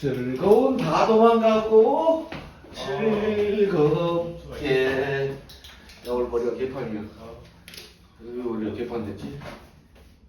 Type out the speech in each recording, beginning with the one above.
즐거운 다 도망가고 즐겁게 야 오늘 머리가 개판이야 왜 머리가 개판 됐지?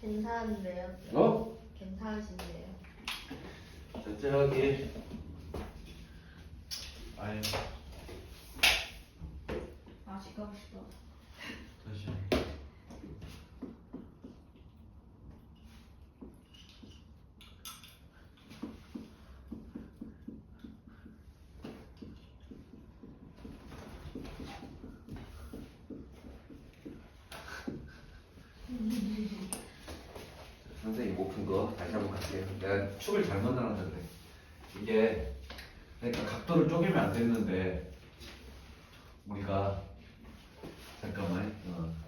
괜찮은데요? 어? 괜찮으신데요? 저기 아유 아 시끄럽다. 다시 못푼거 다시 한번 갈게요 내가 축을 잘못 그래 이게 그러니까 각도를 쪼개면 안 됐는데 우리가 잠깐만 어.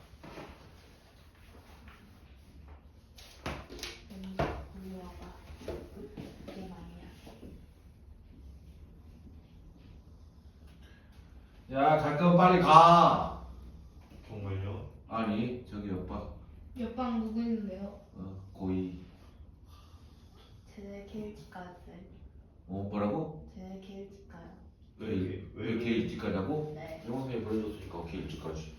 야갈 거면 빨리 가 정말요? 아니 저기 오빠 옆방 누구 있는데요? 어, 고이 쟤네 개 일찍 가야 돼. 어 뭐라고? 쟤네 개 일찍 가요. 왜, 왜, 왜 이렇게 일찍 가자고? 네. 영상에 보내줬으니까 이렇게 일찍 가지.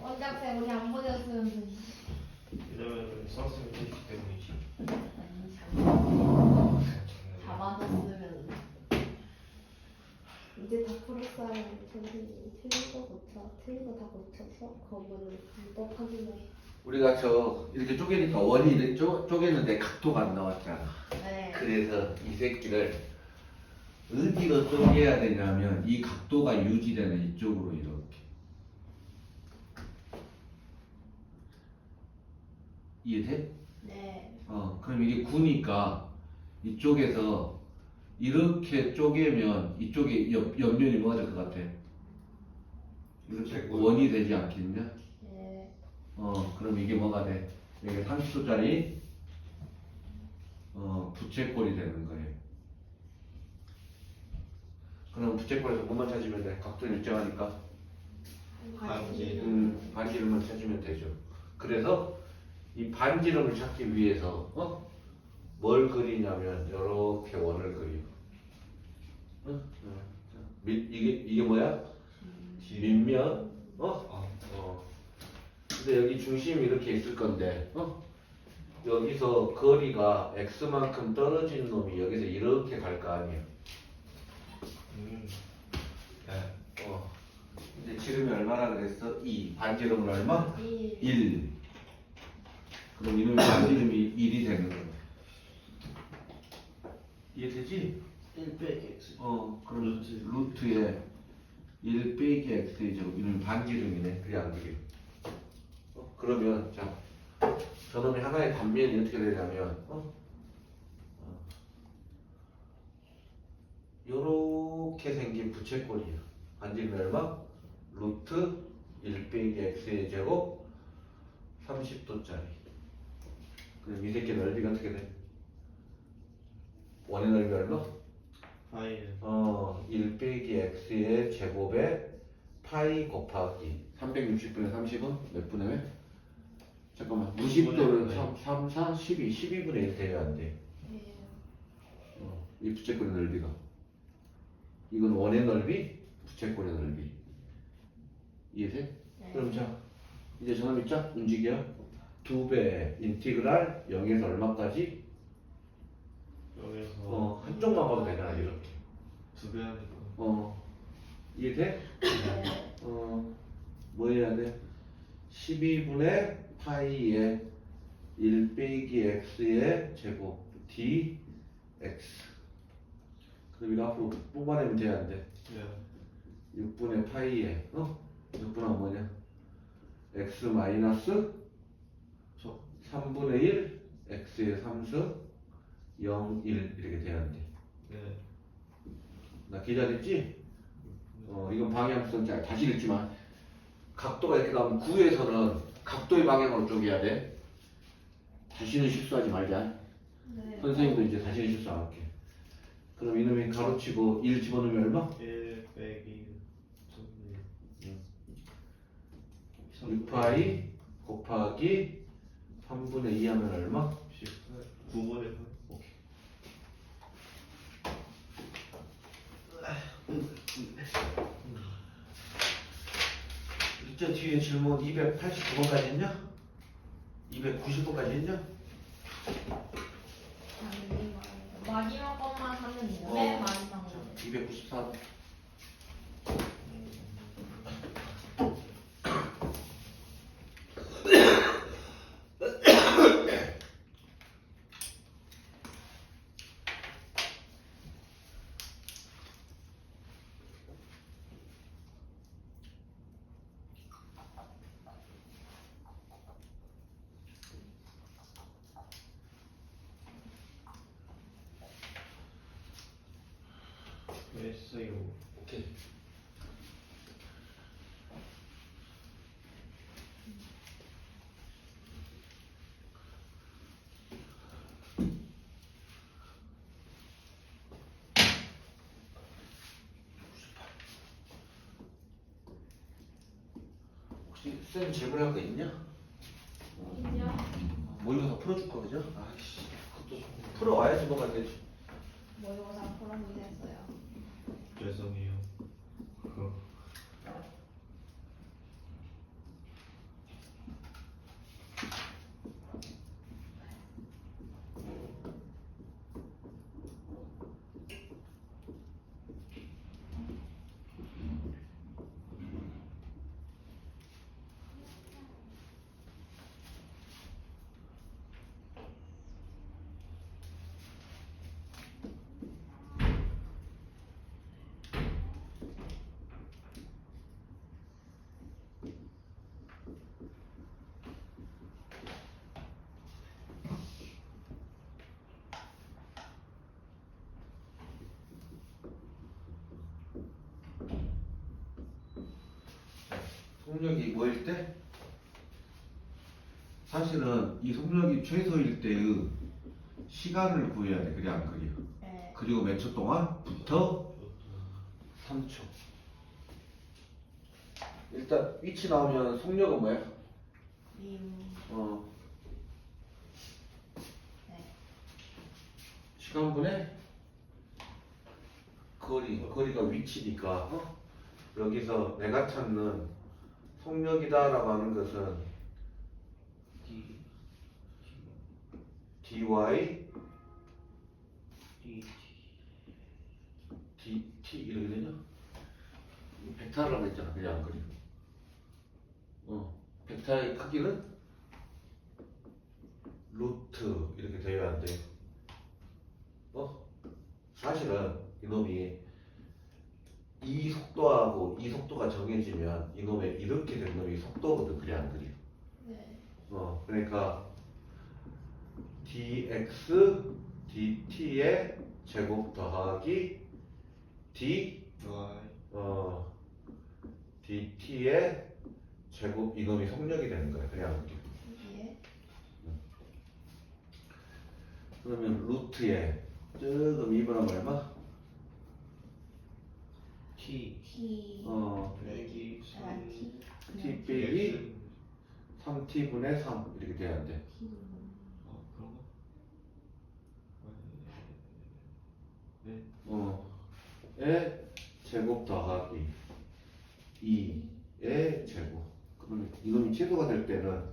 원장쌤 우리 안 보내줬으면 돼. 왜냐면 되기 때문이지 아니 잘. 잡아줬으면. 이제 다 풀었어요. 선생님 틀린 거 고쳐. 틀린 거다 고쳐서 그거는 또 확인해. 우리가 저 이렇게 쪼개니까 원이 이렇게 쪼, 쪼개는데 각도가 안 나왔잖아 네. 그래서 이 새끼를 어디로 쪼개야 되냐면 이 각도가 유지되는 이쪽으로 이렇게 이해돼? 네. 어 그럼 이게 9니까 이쪽에서 이렇게 쪼개면 이쪽에 옆, 옆면이 뭐가 될 것 같아? 이렇게. 원이 되지 않겠냐? 네. 어 그럼 이게 뭐가 돼? 이게 30도짜리 어 부채꼴이 되는 거예요. 그럼 부채꼴에서 뭐만 찾으면 돼? 각도는 일정하니까 반지. 음, 반지름만 찾으면 되죠. 그래서 이 반지름을 찾기 위해서 어? 뭘 그리냐면 이렇게 원을 그려. 어? 어. 자, 밑 이게 이게 뭐야? 밑면 어? 아, 어. 근데 여기 중심이 이렇게 있을 건데, 어? 여기서 거리가 x만큼 떨어진 놈이 여기서 이렇게 갈 거 아니야. 음. 네. 어. 근데 지름이 얼마나 그랬어? 2. 반지름은 얼마? 1. 1. 그럼 이놈의 반지름이 1이 되는 거야. 이해되지? 1 빼기 x 어, 그럼 루트. 루트에 1 빼기 x의 제곱, 이놈이 반지름이네. 그래, 안 그래? 어, 그러면, 자, 저놈의 하나의 단면이 어떻게 되냐면, 어? 어. 요렇게 생긴 부채꼴이야. 반지름이 얼마? 루트 1 빼기 x의 제곱 30도짜리. 그럼 이 새끼 넓이가 어떻게 돼? 원의 넓이 얼마? 파이는 어, 1 빼기 x의 제곱에 파이 곱하기 360분의 30은 몇 분의 몇? 잠깐만 90도는 3, 3, 4, 12, 12분의 1 돼야 안 돼. 네. 어, 이 부채꼴의 넓이가. 이건 원의 넓이, 부채꼴의 넓이. 이해돼? 네. 그럼 자, 이제 저놈 있자? 움직여. 두 배 인티그랄 0에서 얼마까지? 여기서 어, 한쪽만 봐도 되잖아, 이렇게. 두배 하니까 어, 이해돼? 네. 어, 뭐 해야 돼? 12분의 파이에 1 빼기 x의 제곱 dx 그럼 이거 앞으로 뽑아내면 돼, 안 돼? 네. 6분의 파이에 어? 6분은 뭐냐? x 마이너스 저 3분의 1 x의 3수 0, 1 이렇게 돼야 돼. 네. 나 기다렸지? 어, 이건 방향성 자 다시 읽지만 각도가 이렇게 나오면 9에서는 각도의 방향으로 쪼개야 돼. 다시는 실수하지 말자. 네. 선생님도 이제 다시는 실수 안 할게. 그럼 이놈이 가로치고 1 집어넣으면 얼마? 1 빼기 6파이 곱하기 3분의 2 하면 얼마? 9분의 8 이제 뒤에 질문 289번까지 했냐? 290번까지 했냐? 마지막 것만 하면 돼요. 어. 맨 마지막 거. 294 했어요. 오케이. 혹시 쌤 질문할 거 있냐? 이제요? 모의고사 풀어줄 거 그죠? 아이씨 그것도 좀 풀어와야지 뭐가 되지 모의고사 포럼이 됐 죄송해요. 그거 속력이 뭐일 때? 사실은 이 속력이 최소일 때의 시간을 구해야 돼. 그래 안 그려? 네. 그리고 몇 초 동안 부터 3초. 일단 위치 나오면 속력은 뭐야? 임. 어, 네. 시간분의 거리, 거리가 위치니까 어? 여기서 내가 찾는 속력이다라고 하는 것은 dy D d t 이렇게 되냐? 벡터라고 했잖아 그냥 안 그리고 어 벡터의 크기는 루트 이렇게 되어야 안 돼요 어? 사실은 이놈이 이 속도하고 이 정해지면 이놈의 이렇게 된 놈이 속도거든 안 그려 네. 어 그러니까 dx dt의 제곱 더하기 d 어 dt의 제곱 이놈이 속력이 되는 거야 그냥 이렇게 예. 그러면 루트에 조금 2분하면 얼마? T T. 어 빼기 아3 T. 빼기 3t분의 3 이렇게 돼야 돼 T. 어 그런 거? 네. 어, 의 제곱 더하기 2의 제곱. 그러면 이놈이 최소가 될 때는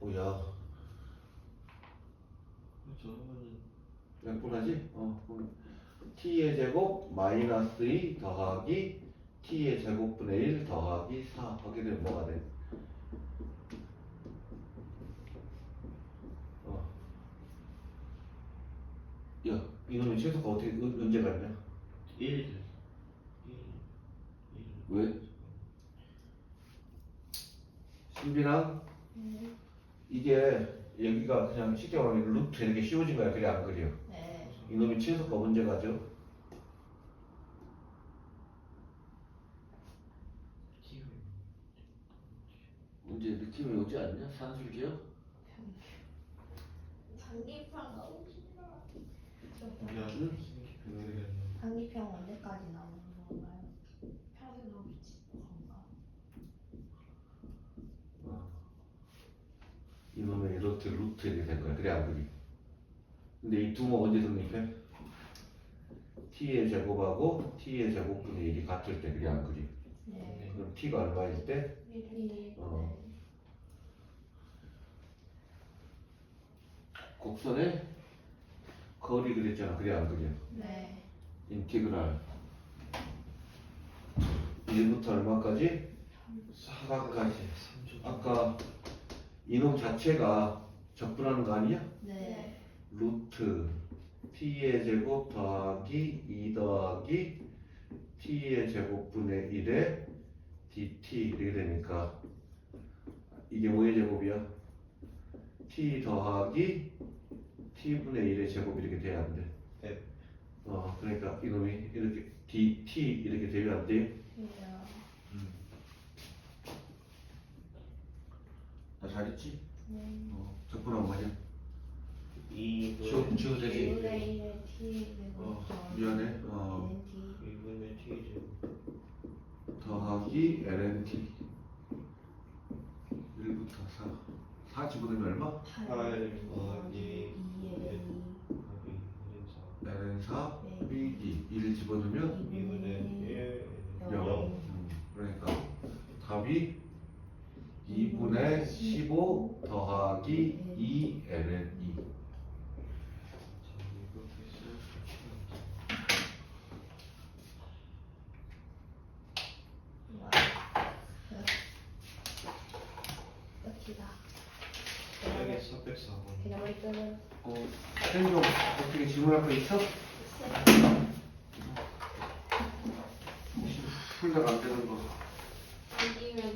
뭐야? 저러면은 몇 분하지? 어, 그럼 t의 제곱 마이너스 2 더하기 t의 제곱분의 1 더하기 4 하게 되면 뭐가 돼? 어. 야, 이놈의 최소가 어떻게 언- 언제 갔냐? 1 1 왜? 신비랑 네. 이게 여기가 그냥 쉽게 말하면 루트 이렇게 씌워진 거야 그래 안 그려 네. 이놈이 최소가 언제 가죠? T 언제 느낌이 오지 않냐? 산술기요? 응? 생각이 장기평 언제까지 나오는 건가요? 평생 나오지 건가? 이놈의 루트 이렇게 된 거야 그래 안 그려 근데 이 두모 언제 성립해? t의 제곱하고 t의 제곱분의 1이 같을 때 그게 안 그리. 네. 그럼 t가 얼마일 때? 1이 어. 곡선의 거리 그랬잖아. 그래 안 그려? 네. 인티그랄 1부터 얼마까지? 4까지. 아까 이놈 자체가 적분하는 거 아니야? 네. 루트 t의 제곱 더하기 2 더하기 t의 제곱분의 1에 dt 이렇게 되니까 이게 뭐의 제곱이야? t 더하기 t분의 1의 제곱 이렇게 돼야 안 돼. 네. 어 그러니까 이놈이 이렇게 dt 이렇게 되면 안 돼요? 그래요. 나 잘했지? 네. 어 적분한 뭐냐? 이 주, 주 되지? 1의 1의 t 어 미안해 어 t 2분의 t 제곱 더하기 lnt 1부터 4 4 집어넣으면 얼마? 8 더하기 더하기 2의 ln 4 네. bd 1 집어넣으면 2분의 1 0 영. 음, 그러니까 답이 2분의 15 더하기 2 ln 2 끝이다 여기 404번 끄는 어, 쌤좀 어떻게 질문할 거 있어? 혹시 풀다가 안 되는 거 이기면